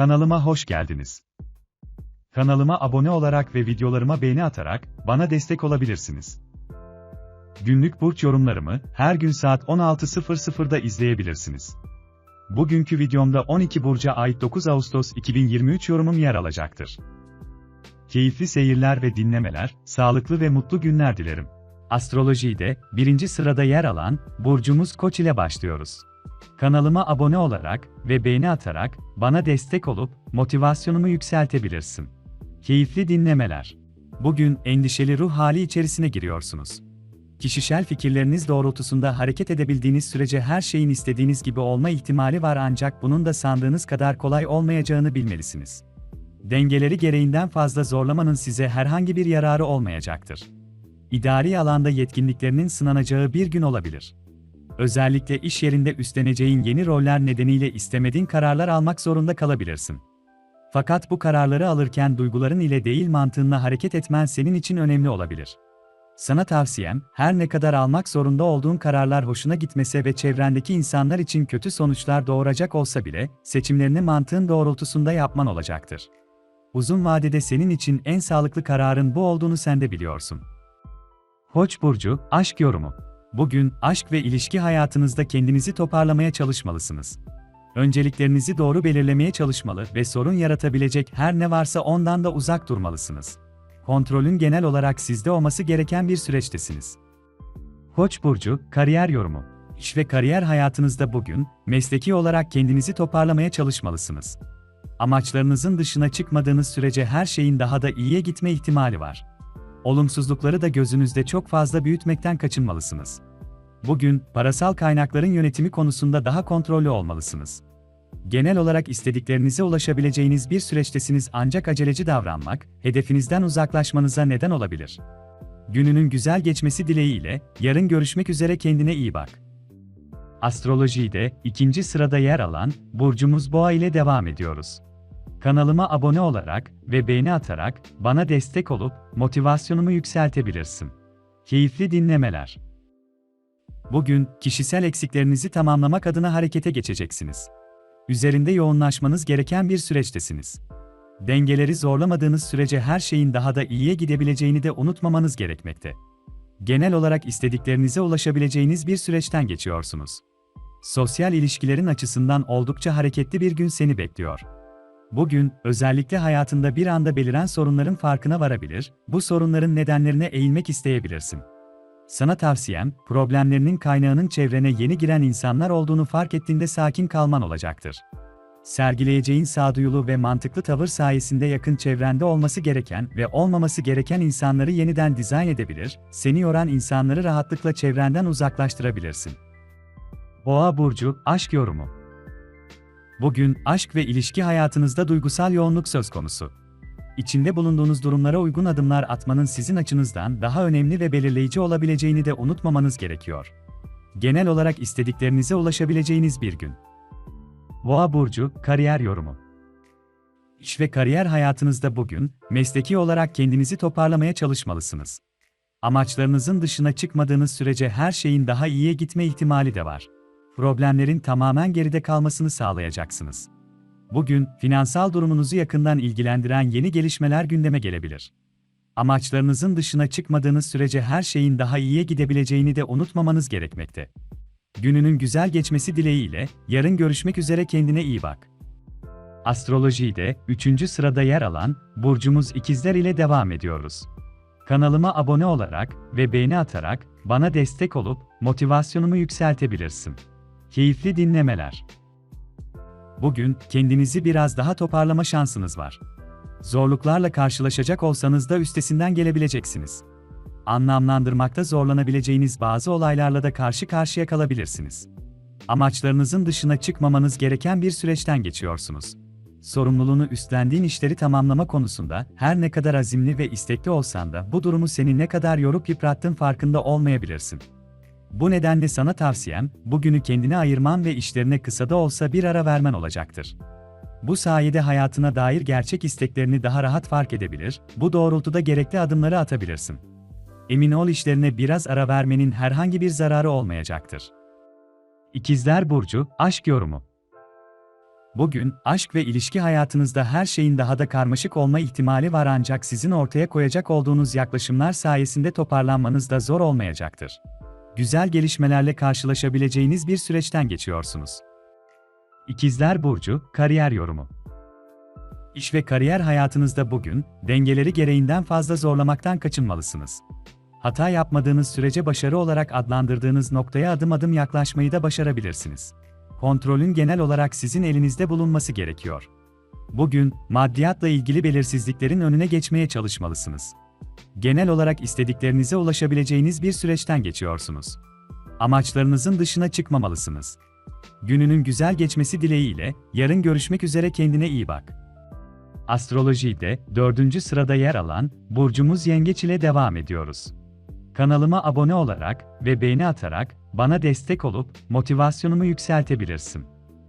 Kanalıma hoş geldiniz. Kanalıma abone olarak ve videolarıma beğeni atarak bana destek olabilirsiniz. Günlük burç yorumlarımı her gün saat 16.00'da izleyebilirsiniz. Bugünkü videomda 12 burca ait 9 Ağustos 2023 yorumum yer alacaktır. Keyifli seyirler ve dinlemeler, sağlıklı ve mutlu günler dilerim. Astrolojide birinci sırada yer alan burcumuz Koç ile başlıyoruz. Kanalıma abone olarak ve beğeni atarak bana destek olup motivasyonumu yükseltebilirsin. Keyifli dinlemeler. Bugün endişeli ruh hali içerisine giriyorsunuz. Kişisel fikirleriniz doğrultusunda hareket edebildiğiniz sürece her şeyin istediğiniz gibi olma ihtimali var ancak bunun da sandığınız kadar kolay olmayacağını bilmelisiniz. Dengeleri gereğinden fazla zorlamanın size herhangi bir yararı olmayacaktır. İdari alanda yetkinliklerinin sınanacağı bir gün olabilir. Özellikle iş yerinde üstleneceğin yeni roller nedeniyle istemediğin kararlar almak zorunda kalabilirsin. Fakat bu kararları alırken duyguların ile değil mantığınla hareket etmen senin için önemli olabilir. Sana tavsiyem, her ne kadar almak zorunda olduğun kararlar hoşuna gitmese ve çevrendeki insanlar için kötü sonuçlar doğuracak olsa bile, seçimlerini mantığın doğrultusunda yapman olacaktır. Uzun vadede senin için en sağlıklı kararın bu olduğunu sen de biliyorsun. Koç burcu, aşk yorumu. Bugün aşk ve ilişki hayatınızda kendinizi toparlamaya çalışmalısınız. Önceliklerinizi doğru belirlemeye çalışmalı ve sorun yaratabilecek her ne varsa ondan da uzak durmalısınız. Kontrolün genel olarak sizde olması gereken bir süreçtesiniz. Koç burcu, kariyer yorumu. İş ve kariyer hayatınızda bugün mesleki olarak kendinizi toparlamaya çalışmalısınız. Amaçlarınızın dışına çıkmadığınız sürece her şeyin daha da iyiye gitme ihtimali var. Olumsuzlukları da gözünüzde çok fazla büyütmekten kaçınmalısınız. Bugün, parasal kaynakların yönetimi konusunda daha kontrollü olmalısınız. Genel olarak istediklerinize ulaşabileceğiniz bir süreçtesiniz ancak aceleci davranmak, hedefinizden uzaklaşmanıza neden olabilir. Gününün güzel geçmesi dileğiyle, yarın görüşmek üzere kendine iyi bak. Astrolojide, ikinci sırada yer alan, Burcumuz Boğa ile devam ediyoruz. Kanalıma abone olarak ve beğeni atarak bana destek olup motivasyonumu yükseltebilirsin. Keyifli dinlemeler. Bugün kişisel eksiklerinizi tamamlamak adına harekete geçeceksiniz. Üzerinde yoğunlaşmanız gereken bir süreçtesiniz. Dengeleri zorlamadığınız sürece her şeyin daha da iyiye gidebileceğini de unutmamanız gerekmekte. Genel olarak istediklerinize ulaşabileceğiniz bir süreçten geçiyorsunuz. Sosyal ilişkilerin açısından oldukça hareketli bir gün seni bekliyor. Bugün, özellikle hayatında bir anda beliren sorunların farkına varabilir, bu sorunların nedenlerine eğilmek isteyebilirsin. Sana tavsiyem, problemlerinin kaynağının çevrene yeni giren insanlar olduğunu fark ettiğinde sakin kalman olacaktır. Sergileyeceğin sağduyulu ve mantıklı tavır sayesinde yakın çevrende olması gereken ve olmaması gereken insanları yeniden dizayn edebilir, seni yoran insanları rahatlıkla çevrenden uzaklaştırabilirsin. Boğa burcu aşk yorumu. Bugün aşk ve ilişki hayatınızda duygusal yoğunluk söz konusu. İçinde bulunduğunuz durumlara uygun adımlar atmanın sizin açınızdan daha önemli ve belirleyici olabileceğini de unutmamanız gerekiyor. Genel olarak istediklerinize ulaşabileceğiniz bir gün. Boğa burcu kariyer yorumu. İş ve kariyer hayatınızda bugün mesleki olarak kendinizi toparlamaya çalışmalısınız. Amaçlarınızın dışına çıkmadığınız sürece her şeyin daha iyiye gitme ihtimali de var. Problemlerin tamamen geride kalmasını sağlayacaksınız. Bugün, finansal durumunuzu yakından ilgilendiren yeni gelişmeler gündeme gelebilir. Amaçlarınızın dışına çıkmadığınız sürece her şeyin daha iyiye gidebileceğini de unutmamanız gerekmekte. Gününün güzel geçmesi dileğiyle, yarın görüşmek üzere kendine iyi bak. Astrolojide 3. sırada yer alan burcumuz ikizler ile devam ediyoruz. Kanalıma abone olarak ve beğeni atarak bana destek olup motivasyonumu yükseltebilirsin. Keyifli dinlemeler. Bugün kendinizi biraz daha toparlama şansınız var. Zorluklarla karşılaşacak olsanız da üstesinden gelebileceksiniz. Anlamlandırmakta zorlanabileceğiniz bazı olaylarla da karşı karşıya kalabilirsiniz. Amaçlarınızın dışına çıkmamanız gereken bir süreçten geçiyorsunuz. Sorumluluğunu üstlendiğin işleri tamamlama konusunda her ne kadar azimli ve istekli olsan da bu durumu seni ne kadar yorup yıprattığın farkında olmayabilirsin. Bu nedenle sana tavsiyem, bugünü kendine ayırman ve işlerine kısa da olsa bir ara vermen olacaktır. Bu sayede hayatına dair gerçek isteklerini daha rahat fark edebilir, bu doğrultuda gerekli adımları atabilirsin. Emin ol işlerine biraz ara vermenin herhangi bir zararı olmayacaktır. İkizler Burcu, Aşk Yorumu Bugün, aşk ve ilişki hayatınızda her şeyin daha da karmaşık olma ihtimali var ancak sizin ortaya koyacak olduğunuz yaklaşımlar sayesinde toparlanmanız da zor olmayacaktır. Güzel gelişmelerle karşılaşabileceğiniz bir süreçten geçiyorsunuz. İkizler Burcu, Kariyer Yorumu İş ve kariyer hayatınızda bugün, dengeleri gereğinden fazla zorlamaktan kaçınmalısınız. Hata yapmadığınız sürece başarı olarak adlandırdığınız noktaya adım adım yaklaşmayı da başarabilirsiniz. Kontrolün genel olarak sizin elinizde bulunması gerekiyor. Bugün, maddiyatla ilgili belirsizliklerin önüne geçmeye çalışmalısınız. Genel olarak istediklerinize ulaşabileceğiniz bir süreçten geçiyorsunuz. Amaçlarınızın dışına çıkmamalısınız. Gününün güzel geçmesi dileğiyle, yarın görüşmek üzere kendine iyi bak. Astrolojide dördüncü sırada yer alan burcumuz Yengeç ile devam ediyoruz. Kanalıma abone olarak ve beğeni atarak bana destek olup motivasyonumu yükseltebilirsin.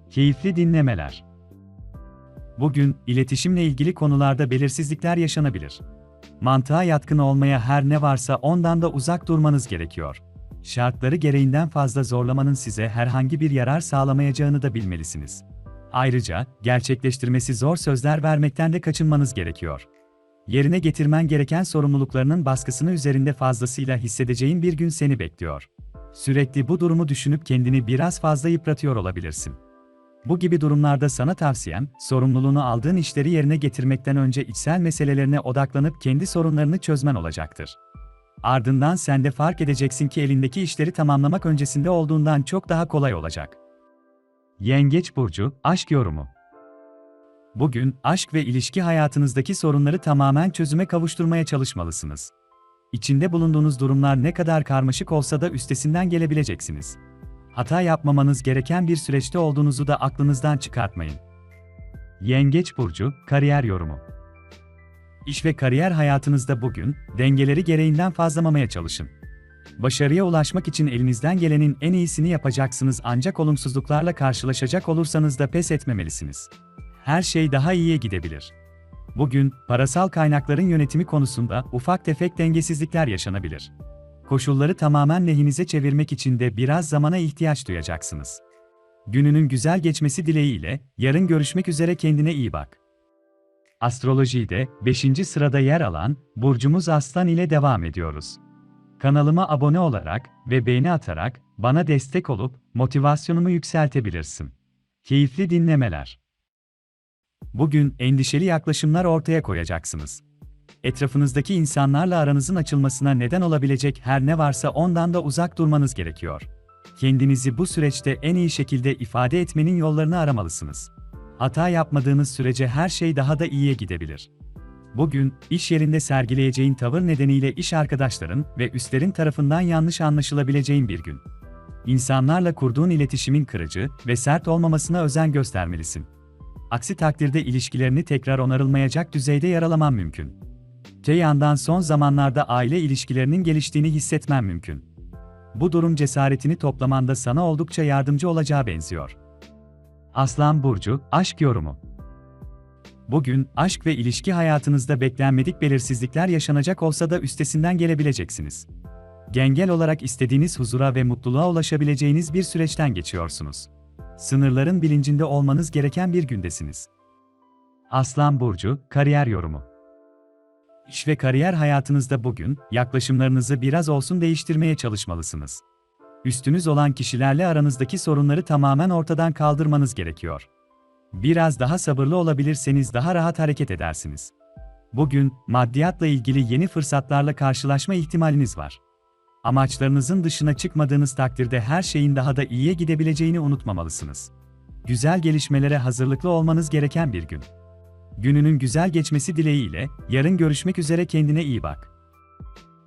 Keyifli dinlemeler. Bugün iletişimle ilgili konularda belirsizlikler yaşanabilir. Mantığa yatkın olmaya her ne varsa ondan da uzak durmanız gerekiyor. Şartları gereğinden fazla zorlamanın size herhangi bir yarar sağlamayacağını da bilmelisiniz. Ayrıca, gerçekleştirmesi zor sözler vermekten de kaçınmanız gerekiyor. Yerine getirmen gereken sorumluluklarının baskısını üzerinde fazlasıyla hissedeceğin bir gün seni bekliyor. Sürekli bu durumu düşünüp kendini biraz fazla yıpratıyor olabilirsin. Bu gibi durumlarda sana tavsiyem, sorumluluğunu aldığın işleri yerine getirmekten önce içsel meselelerine odaklanıp kendi sorunlarını çözmen olacaktır. Ardından sen de fark edeceksin ki elindeki işleri tamamlamak öncesinde olduğundan çok daha kolay olacak. Yengeç burcu aşk yorumu. Bugün aşk ve ilişki hayatınızdaki sorunları tamamen çözüme kavuşturmaya çalışmalısınız. İçinde bulunduğunuz durumlar ne kadar karmaşık olsa da üstesinden gelebileceksiniz. Hata yapmamanız gereken bir süreçte olduğunuzu da aklınızdan çıkartmayın. Yengeç burcu kariyer yorumu. İş ve kariyer hayatınızda bugün dengeleri gereğinden fazlamamaya çalışın. Başarıya ulaşmak için elinizden gelenin en iyisini yapacaksınız ancak olumsuzluklarla karşılaşacak olursanız da pes etmemelisiniz. Her şey daha iyiye gidebilir. Bugün, parasal kaynakların yönetimi konusunda ufak tefek dengesizlikler yaşanabilir. Koşulları tamamen lehinize çevirmek için de biraz zamana ihtiyaç duyacaksınız. Gününün güzel geçmesi dileğiyle, yarın görüşmek üzere kendine iyi bak. Astrolojide 5. sırada yer alan burcumuz Aslan ile devam ediyoruz. Kanalıma abone olarak ve beğeni atarak bana destek olup motivasyonumu yükseltebilirsin. Keyifli dinlemeler. Bugün endişeli yaklaşımlar ortaya koyacaksınız. Etrafınızdaki insanlarla aranızın açılmasına neden olabilecek her ne varsa ondan da uzak durmanız gerekiyor. Kendinizi bu süreçte en iyi şekilde ifade etmenin yollarını aramalısınız. Hata yapmadığınız sürece her şey daha da iyiye gidebilir. Bugün, iş yerinde sergileyeceğin tavır nedeniyle iş arkadaşların ve üstlerin tarafından yanlış anlaşılabileceğin bir gün. İnsanlarla kurduğun iletişimin kırıcı ve sert olmamasına özen göstermelisin. Aksi takdirde ilişkilerini tekrar onarılmayacak düzeyde yaralaman mümkün. Te son zamanlarda aile ilişkilerinin geliştiğini hissetmen mümkün. Bu durum cesaretini toplamanda sana oldukça yardımcı olacağı benziyor. Aslan Burcu, Aşk Yorumu Bugün, aşk ve ilişki hayatınızda beklenmedik belirsizlikler yaşanacak olsa da üstesinden gelebileceksiniz. Gengel olarak istediğiniz huzura ve mutluluğa ulaşabileceğiniz bir süreçten geçiyorsunuz. Sınırların bilincinde olmanız gereken bir gündesiniz. Aslan Burcu, Kariyer Yorumu İş ve kariyer hayatınızda bugün, yaklaşımlarınızı biraz olsun değiştirmeye çalışmalısınız. Üstünüz olan kişilerle aranızdaki sorunları tamamen ortadan kaldırmanız gerekiyor. Biraz daha sabırlı olabilirseniz daha rahat hareket edersiniz. Bugün, maddiyatla ilgili yeni fırsatlarla karşılaşma ihtimaliniz var. Amaçlarınızın dışına çıkmadığınız takdirde her şeyin daha da iyiye gidebileceğini unutmamalısınız. Güzel gelişmelere hazırlıklı olmanız gereken bir gün. Gününün güzel geçmesi dileğiyle, yarın görüşmek üzere kendine iyi bak.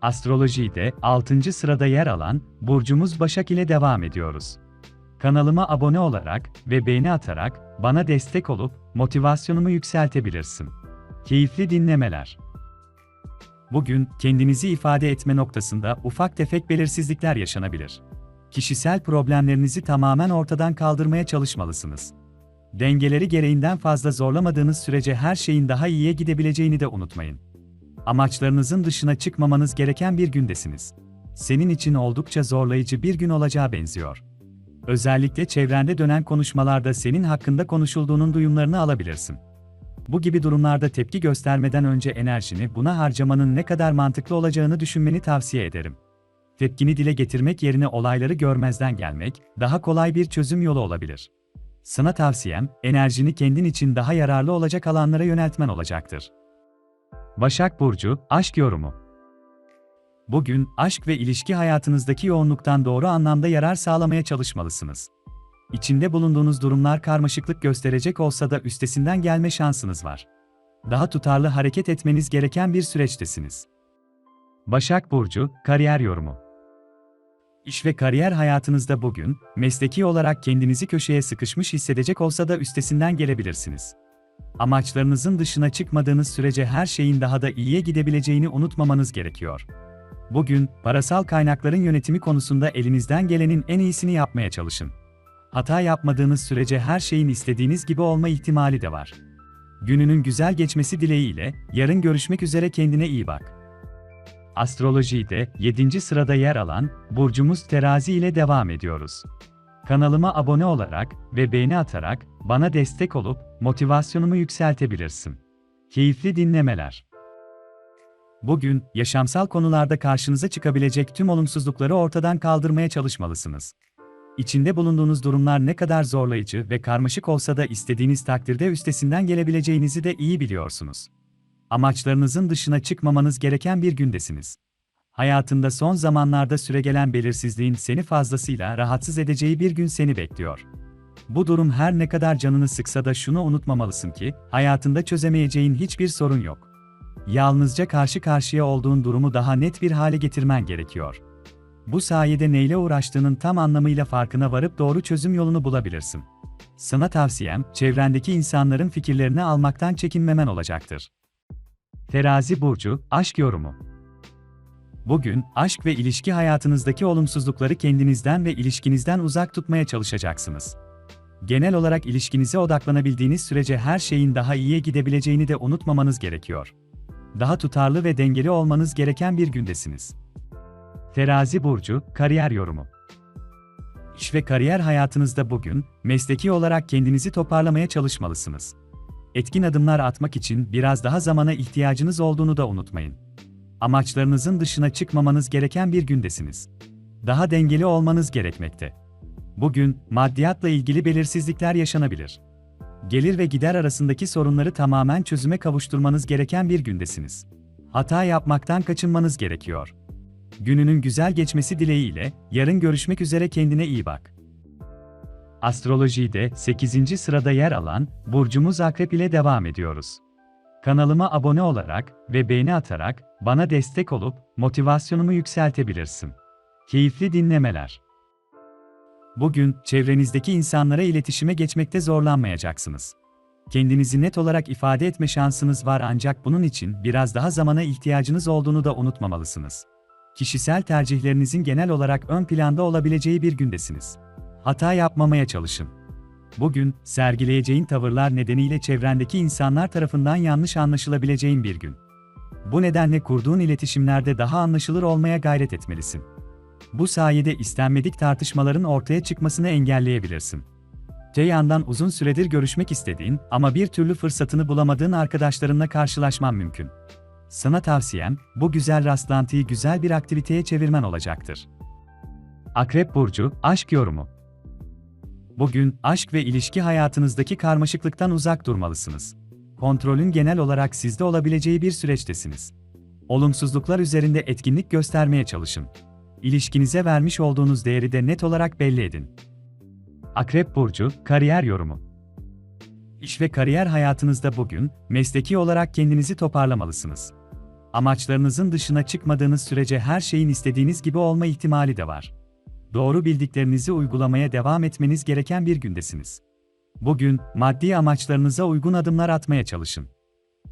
Astrolojide 6. sırada yer alan burcumuz Başak ile devam ediyoruz. Kanalıma abone olarak ve beğeni atarak bana destek olup motivasyonumu yükseltebilirsin. Keyifli dinlemeler. Bugün kendinizi ifade etme noktasında ufak tefek belirsizlikler yaşanabilir. Kişisel problemlerinizi tamamen ortadan kaldırmaya çalışmalısınız. Dengeleri gereğinden fazla zorlamadığınız sürece her şeyin daha iyiye gidebileceğini de unutmayın. Amaçlarınızın dışına çıkmamanız gereken bir gündesiniz. Senin için oldukça zorlayıcı bir gün olacağı benziyor. Özellikle çevrende dönen konuşmalarda senin hakkında konuşulduğunun duyumlarını alabilirsin. Bu gibi durumlarda tepki göstermeden önce enerjini buna harcamanın ne kadar mantıklı olacağını düşünmeni tavsiye ederim. Tepkini dile getirmek yerine olayları görmezden gelmek, daha kolay bir çözüm yolu olabilir. Sana tavsiyem, enerjini kendin için daha yararlı olacak alanlara yöneltmen olacaktır. Başak Burcu, Aşk Yorumu Bugün, aşk ve ilişki hayatınızdaki yoğunluktan doğru anlamda yarar sağlamaya çalışmalısınız. İçinde bulunduğunuz durumlar karmaşıklık gösterecek olsa da üstesinden gelme şansınız var. Daha tutarlı hareket etmeniz gereken bir süreçtesiniz. Başak Burcu, Kariyer Yorumu İş ve kariyer hayatınızda bugün, mesleki olarak kendinizi köşeye sıkışmış hissedecek olsa da üstesinden gelebilirsiniz. Amaçlarınızın dışına çıkmadığınız sürece her şeyin daha da iyiye gidebileceğini unutmamanız gerekiyor. Bugün, parasal kaynakların yönetimi konusunda elinizden gelenin en iyisini yapmaya çalışın. Hata yapmadığınız sürece her şeyin istediğiniz gibi olma ihtimali de var. Gününün güzel geçmesi dileğiyle, yarın görüşmek üzere kendine iyi bak. Astrolojide 7. sırada yer alan burcumuz Terazi ile devam ediyoruz. Kanalıma abone olarak ve beğeni atarak bana destek olup motivasyonumu yükseltebilirsin. Keyifli dinlemeler. Bugün yaşamsal konularda karşınıza çıkabilecek tüm olumsuzlukları ortadan kaldırmaya çalışmalısınız. İçinde bulunduğunuz durumlar ne kadar zorlayıcı ve karmaşık olsa da istediğiniz takdirde üstesinden gelebileceğinizi de iyi biliyorsunuz. Amaçlarınızın dışına çıkmamanız gereken bir gündesiniz. Hayatında son zamanlarda süregelen belirsizliğin seni fazlasıyla rahatsız edeceği bir gün seni bekliyor. Bu durum her ne kadar canını sıksa da şunu unutmamalısın ki, hayatında çözemeyeceğin hiçbir sorun yok. Yalnızca karşı karşıya olduğun durumu daha net bir hale getirmen gerekiyor. Bu sayede neyle uğraştığının tam anlamıyla farkına varıp doğru çözüm yolunu bulabilirsin. Sana tavsiyem, çevrendeki insanların fikirlerini almaktan çekinmemen olacaktır. Terazi Burcu, Aşk Yorumu Bugün, aşk ve ilişki hayatınızdaki olumsuzlukları kendinizden ve ilişkinizden uzak tutmaya çalışacaksınız. Genel olarak ilişkinize odaklanabildiğiniz sürece her şeyin daha iyiye gidebileceğini de unutmamanız gerekiyor. Daha tutarlı ve dengeli olmanız gereken bir gündesiniz. Terazi Burcu, Kariyer Yorumu İş ve kariyer hayatınızda bugün, mesleki olarak kendinizi toparlamaya çalışmalısınız. Etkin adımlar atmak için biraz daha zamana ihtiyacınız olduğunu da unutmayın. Amaçlarınızın dışına çıkmamanız gereken bir gündesiniz. Daha dengeli olmanız gerekmekte. Bugün, maddiyatla ilgili belirsizlikler yaşanabilir. Gelir ve gider arasındaki sorunları tamamen çözüme kavuşturmanız gereken bir gündesiniz. Hata yapmaktan kaçınmanız gerekiyor. Gününün güzel geçmesi dileğiyle, yarın görüşmek üzere kendine iyi bak. Astrolojide 8. sırada yer alan burcumuz Akrep ile devam ediyoruz. Kanalıma abone olarak ve beğeni atarak bana destek olup motivasyonumu yükseltebilirsin. Keyifli dinlemeler. Bugün çevrenizdeki insanlara iletişime geçmekte zorlanmayacaksınız. Kendinizi net olarak ifade etme şansınız var ancak bunun için biraz daha zamana ihtiyacınız olduğunu da unutmamalısınız. Kişisel tercihlerinizin genel olarak ön planda olabileceği bir gündesiniz. Hata yapmamaya çalışın. Bugün, sergileyeceğin tavırlar nedeniyle çevrendeki insanlar tarafından yanlış anlaşılabileceğin bir gün. Bu nedenle kurduğun iletişimlerde daha anlaşılır olmaya gayret etmelisin. Bu sayede istenmedik tartışmaların ortaya çıkmasını engelleyebilirsin. Te yandan uzun süredir görüşmek istediğin ama bir türlü fırsatını bulamadığın arkadaşlarınla karşılaşman mümkün. Sana tavsiyem, bu güzel rastlantıyı güzel bir aktiviteye çevirmen olacaktır. Akrep Burcu, Aşk Yorumu Bugün, aşk ve ilişki hayatınızdaki karmaşıklıktan uzak durmalısınız. Kontrolün genel olarak sizde olabileceği bir süreçtesiniz. Olumsuzluklar üzerinde etkinlik göstermeye çalışın. İlişkinize vermiş olduğunuz değeri de net olarak belli edin. Akrep Burcu, Kariyer Yorumu İş ve kariyer hayatınızda bugün, mesleki olarak kendinizi toparlamalısınız. Amaçlarınızın dışına çıkmadığınız sürece her şeyin istediğiniz gibi olma ihtimali de var. Doğru bildiklerinizi uygulamaya devam etmeniz gereken bir gündesiniz. Bugün, maddi amaçlarınıza uygun adımlar atmaya çalışın.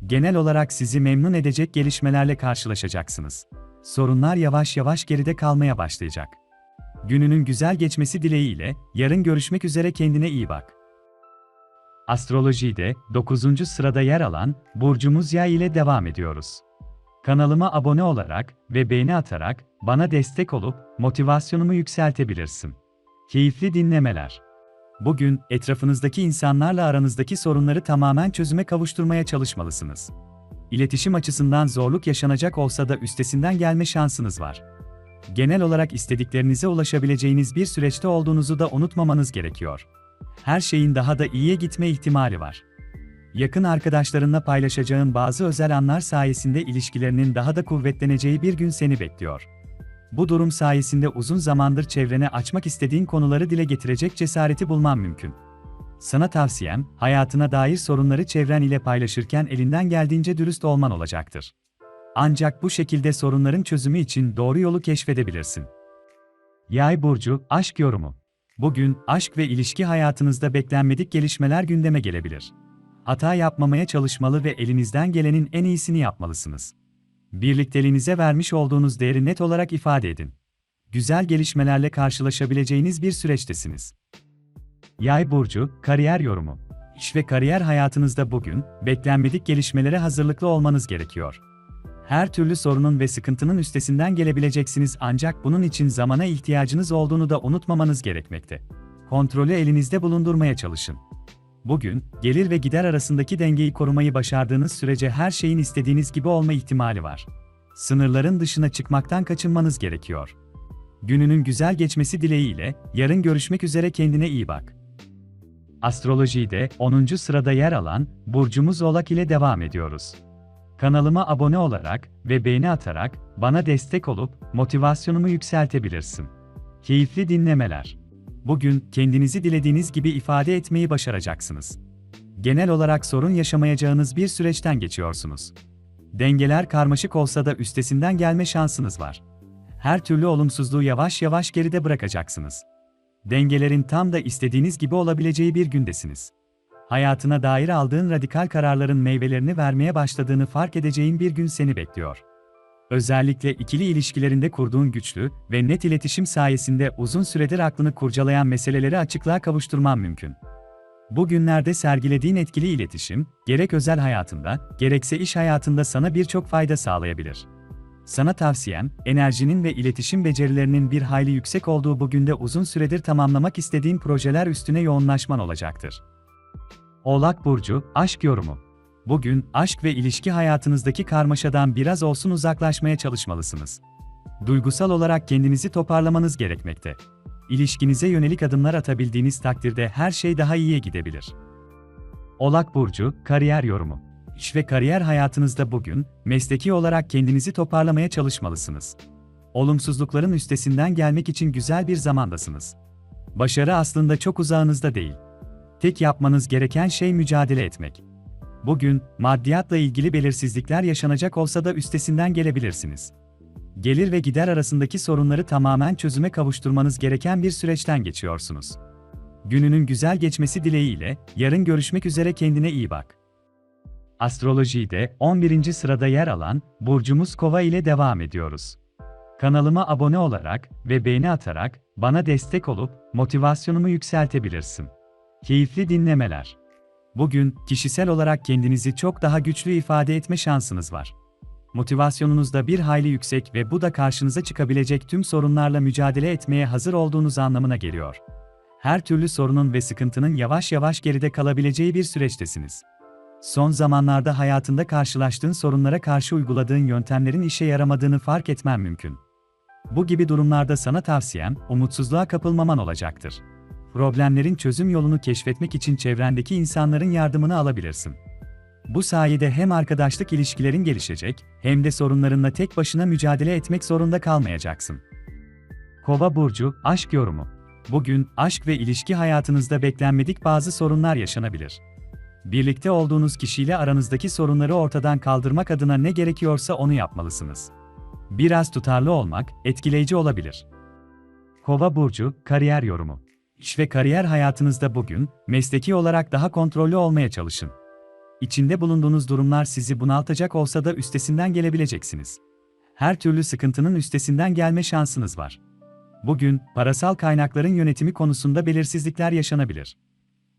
Genel olarak sizi memnun edecek gelişmelerle karşılaşacaksınız. Sorunlar yavaş yavaş geride kalmaya başlayacak. Gününün güzel geçmesi dileğiyle, yarın görüşmek üzere kendine iyi bak. Astrolojide 9. sırada yer alan burcumuz Yay ile devam ediyoruz. Kanalıma abone olarak ve beğeni atarak bana destek olup motivasyonumu yükseltebilirsin. Keyifli dinlemeler. Bugün etrafınızdaki insanlarla aranızdaki sorunları tamamen çözüme kavuşturmaya çalışmalısınız. İletişim açısından zorluk yaşanacak olsa da üstesinden gelme şansınız var. Genel olarak istediklerinize ulaşabileceğiniz bir süreçte olduğunuzu da unutmamanız gerekiyor. Her şeyin daha da iyiye gitme ihtimali var. Yakın arkadaşlarınla paylaşacağın bazı özel anlar sayesinde ilişkilerinin daha da kuvvetleneceği bir gün seni bekliyor. Bu durum sayesinde uzun zamandır çevrene açmak istediğin konuları dile getirecek cesareti bulman mümkün. Sana tavsiyem, hayatına dair sorunları çevren ile paylaşırken elinden geldiğince dürüst olman olacaktır. Ancak bu şekilde sorunların çözümü için doğru yolu keşfedebilirsin. Yay burcu aşk yorumu. Bugün aşk ve ilişki hayatınızda beklenmedik gelişmeler gündeme gelebilir. Hata yapmamaya çalışmalı ve elinizden gelenin en iyisini yapmalısınız. Birlikteliğinize vermiş olduğunuz değeri net olarak ifade edin. Güzel gelişmelerle karşılaşabileceğiniz bir süreçtesiniz. Yay burcu kariyer yorumu. İş ve kariyer hayatınızda bugün beklenmedik gelişmelere hazırlıklı olmanız gerekiyor. Her türlü sorunun ve sıkıntının üstesinden gelebileceksiniz ancak bunun için zamana ihtiyacınız olduğunu da unutmamanız gerekmekte. Kontrolü elinizde bulundurmaya çalışın. Bugün, gelir ve gider arasındaki dengeyi korumayı başardığınız sürece her şeyin istediğiniz gibi olma ihtimali var. Sınırların dışına çıkmaktan kaçınmanız gerekiyor. Gününün güzel geçmesi dileğiyle, yarın görüşmek üzere kendine iyi bak. Astrolojide 10. sırada yer alan burcumuz Oğlak ile devam ediyoruz. Kanalıma abone olarak ve beğeni atarak bana destek olup motivasyonumu yükseltebilirsin. Keyifli dinlemeler. Bugün kendinizi dilediğiniz gibi ifade etmeyi başaracaksınız. Genel olarak sorun yaşamayacağınız bir süreçten geçiyorsunuz. Dengeler karmaşık olsa da üstesinden gelme şansınız var. Her türlü olumsuzluğu yavaş yavaş geride bırakacaksınız. Dengelerin tam da istediğiniz gibi olabileceği bir gündesiniz. Hayatına dair aldığın radikal kararların meyvelerini vermeye başladığını fark edeceğin bir gün seni bekliyor. Özellikle ikili ilişkilerinde kurduğun güçlü ve net iletişim sayesinde uzun süredir aklını kurcalayan meseleleri açıklığa kavuşturman mümkün. Bugünlerde sergilediğin etkili iletişim, gerek özel hayatında, gerekse iş hayatında sana birçok fayda sağlayabilir. Sana tavsiyem, enerjinin ve iletişim becerilerinin bir hayli yüksek olduğu bugün de uzun süredir tamamlamak istediğin projeler üstüne yoğunlaşman olacaktır. Oğlak Burcu, Aşk Yorumu Bugün, aşk ve ilişki hayatınızdaki karmaşadan biraz olsun uzaklaşmaya çalışmalısınız. Duygusal olarak kendinizi toparlamanız gerekmekte. İlişkinize yönelik adımlar atabildiğiniz takdirde her şey daha iyiye gidebilir. Oğlak Burcu, Kariyer Yorumu İş ve kariyer hayatınızda bugün, mesleki olarak kendinizi toparlamaya çalışmalısınız. Olumsuzlukların üstesinden gelmek için güzel bir zamandasınız. Başarı aslında çok uzağınızda değil. Tek yapmanız gereken şey mücadele etmek. Bugün, maddiyatla ilgili belirsizlikler yaşanacak olsa da üstesinden gelebilirsiniz. Gelir ve gider arasındaki sorunları tamamen çözüme kavuşturmanız gereken bir süreçten geçiyorsunuz. Gününün güzel geçmesi dileğiyle, yarın görüşmek üzere kendine iyi bak. Astrolojide 11. sırada yer alan burcumuz Kova ile devam ediyoruz. Kanalıma abone olarak ve beğeni atarak bana destek olup motivasyonumu yükseltebilirsin. Keyifli dinlemeler. Bugün kişisel olarak kendinizi çok daha güçlü ifade etme şansınız var. Motivasyonunuz da bir hayli yüksek ve bu da karşınıza çıkabilecek tüm sorunlarla mücadele etmeye hazır olduğunuz anlamına geliyor. Her türlü sorunun ve sıkıntının yavaş yavaş geride kalabileceği bir süreçtesiniz. Son zamanlarda hayatında karşılaştığın sorunlara karşı uyguladığın yöntemlerin işe yaramadığını fark etmen mümkün. Bu gibi durumlarda sana tavsiyem, umutsuzluğa kapılmaman olacaktır. Problemlerin çözüm yolunu keşfetmek için çevrendeki insanların yardımını alabilirsin. Bu sayede hem arkadaşlık ilişkilerin gelişecek, hem de sorunlarınla tek başına mücadele etmek zorunda kalmayacaksın. Kova burcu aşk yorumu. Bugün aşk ve ilişki hayatınızda beklenmedik bazı sorunlar yaşanabilir. Birlikte olduğunuz kişiyle aranızdaki sorunları ortadan kaldırmak adına ne gerekiyorsa onu yapmalısınız. Biraz tutarlı olmak etkileyici olabilir. Kova burcu kariyer yorumu. İş ve kariyer hayatınızda bugün mesleki olarak daha kontrollü olmaya çalışın. İçinde bulunduğunuz durumlar sizi bunaltacak olsa da üstesinden gelebileceksiniz. Her türlü sıkıntının üstesinden gelme şansınız var. Bugün parasal kaynakların yönetimi konusunda belirsizlikler yaşanabilir.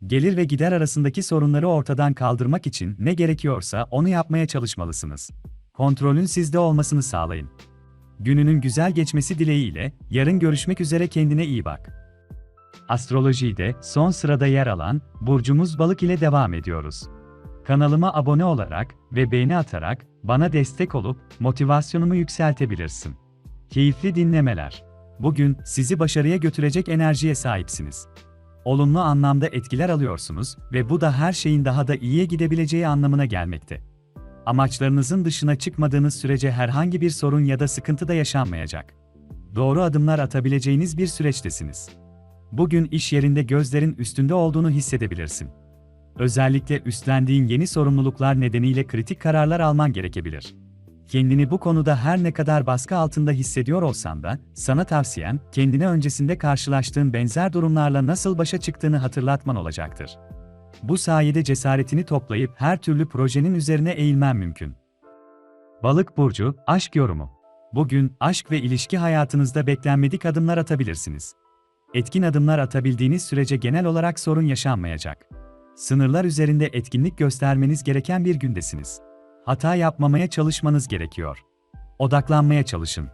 Gelir ve gider arasındaki sorunları ortadan kaldırmak için ne gerekiyorsa onu yapmaya çalışmalısınız. Kontrolün sizde olmasını sağlayın. Gününün güzel geçmesi dileğiyle yarın görüşmek üzere kendine iyi bak. Astrolojide son sırada yer alan burcumuz Balık ile devam ediyoruz. Kanalıma abone olarak ve beğeni atarak bana destek olup motivasyonumu yükseltebilirsin. Keyifli dinlemeler. Bugün sizi başarıya götürecek enerjiye sahipsiniz. Olumlu anlamda etkiler alıyorsunuz ve bu da her şeyin daha da iyiye gidebileceği anlamına gelmekte. Amaçlarınızın dışına çıkmadığınız sürece herhangi bir sorun ya da sıkıntı da yaşanmayacak. Doğru adımlar atabileceğiniz bir süreçtesiniz. Bugün iş yerinde gözlerin üstünde olduğunu hissedebilirsin. Özellikle üstlendiğin yeni sorumluluklar nedeniyle kritik kararlar alman gerekebilir. Kendini bu konuda her ne kadar baskı altında hissediyor olsan da, sana tavsiyem, kendine öncesinde karşılaştığın benzer durumlarla nasıl başa çıktığını hatırlatman olacaktır. Bu sayede cesaretini toplayıp her türlü projenin üzerine eğilmen mümkün. Balık burcu, aşk yorumu. Bugün aşk ve ilişki hayatınızda beklenmedik adımlar atabilirsiniz. Etkin adımlar atabildiğiniz sürece genel olarak sorun yaşanmayacak. Sınırlar üzerinde etkinlik göstermeniz gereken bir gündesiniz. Hata yapmamaya çalışmanız gerekiyor. Odaklanmaya çalışın.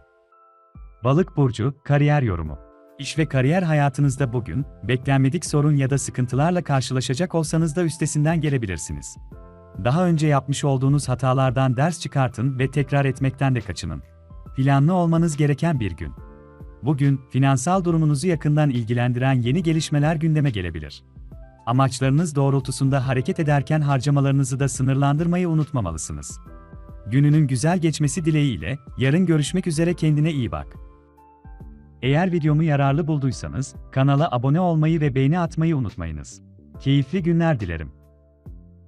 Balık burcu kariyer yorumu. İş ve kariyer hayatınızda bugün beklenmedik sorun ya da sıkıntılarla karşılaşacak olsanız da üstesinden gelebilirsiniz. Daha önce yapmış olduğunuz hatalardan ders çıkartın ve tekrar etmekten de kaçının. Planlı olmanız gereken bir gün. Bugün finansal durumunuzu yakından ilgilendiren yeni gelişmeler gündeme gelebilir. Amaçlarınız doğrultusunda hareket ederken harcamalarınızı da sınırlandırmayı unutmamalısınız. Gününün güzel geçmesi dileğiyle, yarın görüşmek üzere kendine iyi bak. Eğer videomu yararlı bulduysanız, kanala abone olmayı ve beğeni atmayı unutmayınız. Keyifli günler dilerim.